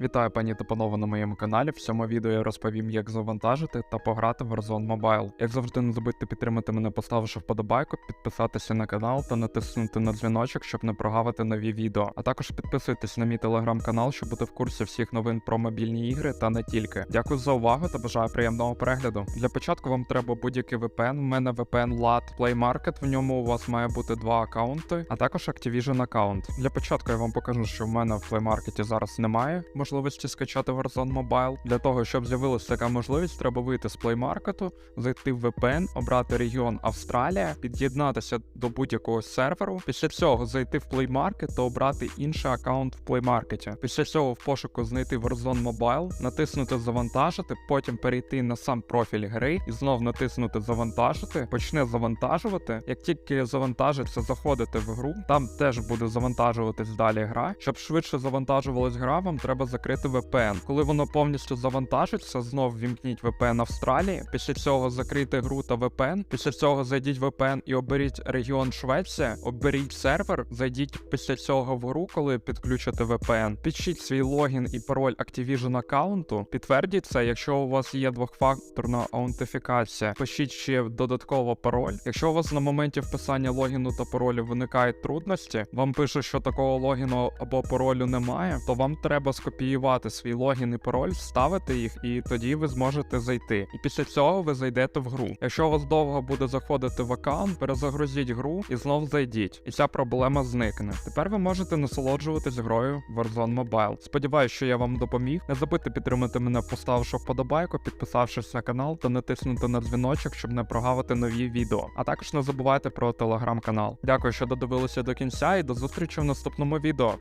Вітаю пані та панове на моєму каналі. В цьому відео я розповім, як завантажити та пограти в Warzone Mobile. Як завжди, не забудьте підтримати мене, поставивши вподобайку, підписатися на канал та натиснути на дзвіночок, щоб не прогавити нові відео. А також підписуйтесь на мій телеграм-канал, щоб бути в курсі всіх новин про мобільні ігри та не тільки. Дякую за увагу та бажаю приємного перегляду. Для початку вам треба будь-який VPN. У мене VPN LAT Play Market, В ньому у вас має бути два аккаунти, а також Activision аккаунт. Для початку я вам покажу, що в мене в Play Market зараз немає можливості скачати Warzone Mobile. Для того, щоб з'явилася така можливість, треба вийти з Play Market, зайти в VPN, обрати регіон Австралія, під'єднатися до будь-якого серверу. Після цього зайти в Play Market та обрати інший аккаунт в Play Market. Після цього в пошуку знайти Warzone Mobile, натиснути завантажити, потім перейти на сам профіль гри і знов натиснути завантажити, почне завантажувати. Як тільки завантажиться, заходите в гру, там теж буде завантажуватись далі гра. Щоб швидше завантажувалась гра, вам треба закрити VPN. Коли воно повністю завантажиться, знов вімкніть VPN Австралії. Після цього закрийте гру та VPN. Після цього зайдіть в VPN і оберіть регіон Швеція, оберіть сервер, зайдіть після цього в гру, коли підключите VPN. Пишіть свій логін і пароль Activision аккаунту. Підтвердіть це, якщо у вас є двохфакторна аутентифікація. Пишіть ще додатково пароль. Якщо у вас на моменті вписання логіну та паролю виникають трудності, вам пише, що такого логіну або паролю немає, то вам треба скопіювати свій логін і пароль, вставити їх, і тоді ви зможете зайти. І після цього ви зайдете в гру. Якщо у вас довго буде заходити в аккаунт, перезагрузіть гру і знов зайдіть. І ця проблема зникне. Тепер ви можете насолоджуватись грою Warzone Mobile. Сподіваюсь, що я вам допоміг. Не забудьте підтримати мене, поставивши вподобайку, підписавшись на канал та натиснути на дзвіночок, щоб не прогавити нові відео. А також не забувайте про телеграм-канал. Дякую, що додивилися до кінця, і до зустрічі в наступному відео.